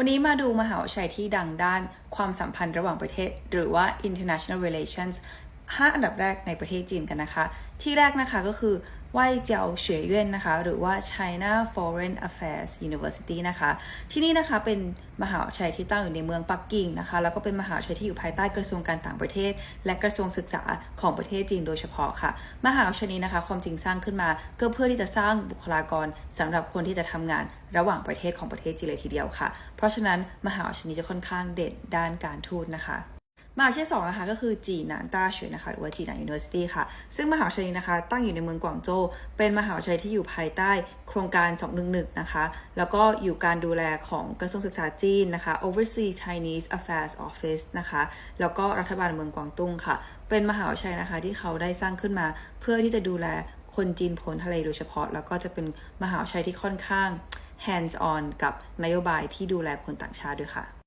วันนี้มาดูมหาวิทยาลัยที่ดังด้านความสัมพันธ์ระหว่างประเทศ หรือว่า international relations 5 อันดับแรกในประเทศจีนกันนะคะ ที่แรกนะคะก็คือว่ายเจียวเฉวยเย่นนะคะ หรือว่า China Foreign Affairs University นะคะ ที่นี่นะคะเป็นมหาวิทยาลัยที่ตั้งอยู่ในเมืองปักกิ่งนะคะ แล้วก็เป็นมหาวิทยาลัยที่อยู่ภายใต้กระทรวงการต่างประเทศ และกระทรวงศึกษาของประเทศจีนโดยเฉพาะค่ะ มหาวิทยาลัยนี้นะคะความจริงสร้างขึ้นมาก็เพื่อที่จะสร้างบุคลากรสำหรับคนที่จะทำงานระหว่างประเทศของประเทศจีนเลยทีเดียวค่ะ เพราะฉะนั้นมหาวิทยาลัยนี้จะค่อนข้างเด่นด้านการทูตนะคะ มหาวิทยาลัยที่สองนะคะก็คือจีนานต้าเฉวยนะคะหรือว่าจีนานยูนิเวอร์ซิตี้ค่ะ ซึ่งมหาวิทยาลัยนี้นะคะ ตั้งอยู่ในเมืองกวางโจวเป็นมหาวิทยาลัยที่อยู่ภายใต้โครงการ 211 นะคะ แล้วก็อยู่การดูแลของกระทรวงศึกษาจีนนะคะ Overseas Chinese Affairs Office นะคะ แล้วก็รัฐบาลเมืองกวางตุ้งค่ะ เป็นมหาวิทยาลัยนะคะที่เขาได้สร้างขึ้นมา เพื่อที่จะดูแลคนจีนพ้นทะเลโดยเฉพาะ แล้วก็จะเป็นมหาวิทยาลัยที่ค่อนข้าง hands on กับนโยบายที่ดูแลคนต่างชาติด้วยค่ะ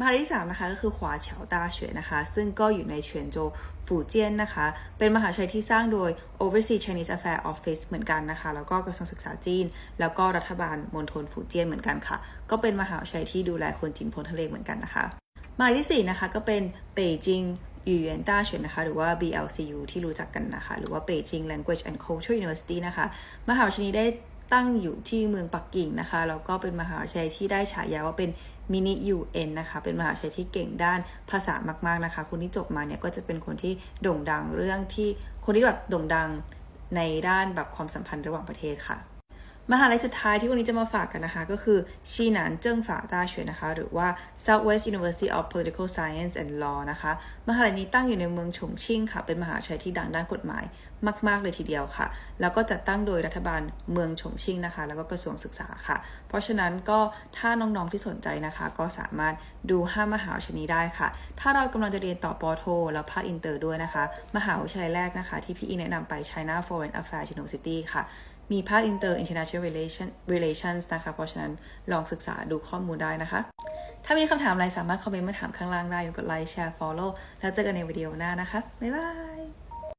มหาลัยที่3นะคะก็คือขวาเฉาต้าเฉวยนะคะ ซึ่งก็อยู่ในเฉียนโจวฝูเจี้ยนนะคะ เป็นมหาวิทยาลัยที่สร้างโดย Overseas Chinese Affairs Office เหมือนกันนะคะ แล้วก็กระทรวงศึกษาจีน แล้วก็รัฐบาลมณฑลฝูเจี้ยนเหมือนกันค่ะ ก็เป็นมหาวิทยาลัยที่ดูแลคนจีนพ้นทะเลเหมือนกันนะคะมหาลัยที่4นะคะก็เป็นเป่ยจิงยูเยนต้าเฉียนนะคะ หรือว่า BLCU ที่รู้จักกันนะคะ หรือว่า Beijing Language and Culture University นะคะ มหาวิทยาลัยนี้ได้ ตั้งอยู่ที่เมืองปักกิ่งนะคะ แล้วก็เป็นมหาวิทยาลัยที่ได้ฉายาว่าเป็นมินิ UN นะคะ เป็นมหาวิทยาลัยที่เก่งด้านภาษามากๆนะคะ คนที่จบมาเนี่ยก็จะเป็นคนที่โด่งดังเรื่องที่คนที่แบบโด่งดังในด้านแบบความสัมพันธ์ระหว่างประเทศค่ะ มหาลัยสุดท้ายที่วันนี้จะมาฝากกันนะคะ ก็คือชีหนานเจิ้งฝาต้าเฉวยนะคะ หรือว่า Southwest University of Political Science and Law นะคะ มหาลัยนี้ตั้งอยู่ในเมืองฉงชิ่งค่ะ เป็นมหาวิทยาลัยที่ดังด้านกฎหมายมาก ๆ เลยทีเดียวค่ะ แล้วก็จัดตั้งโดยรัฐบาลเมืองฉงชิ่งนะคะ แล้วก็กระทรวงศึกษาค่ะ เพราะฉะนั้นก็ถ้าน้องๆที่สนใจนะคะ ก็สามารถดู5มหาวิทยาลัยนี้ได้ค่ะ ถ้าเรากำลังจะเรียนต่อปอโท แล้วภาคอินเตอร์ด้วยนะคะ มหาวิทยาลัยแรกนะคะ ที่พี่อีแนะนำไป China Foreign Affairs University ค่ะ มีภาค Inter International Relation Relations นะคะ เพราะฉะนั้นลองศึกษาดูข้อมูลได้นะคะ ถ้ามีคำถามอะไรสามารถคอมเมนต์มาถามข้างล่างได้กดไลค์แชร์ follow แล้วเจอกันในวิดีโอหน้านะคะ บ๊ายบาย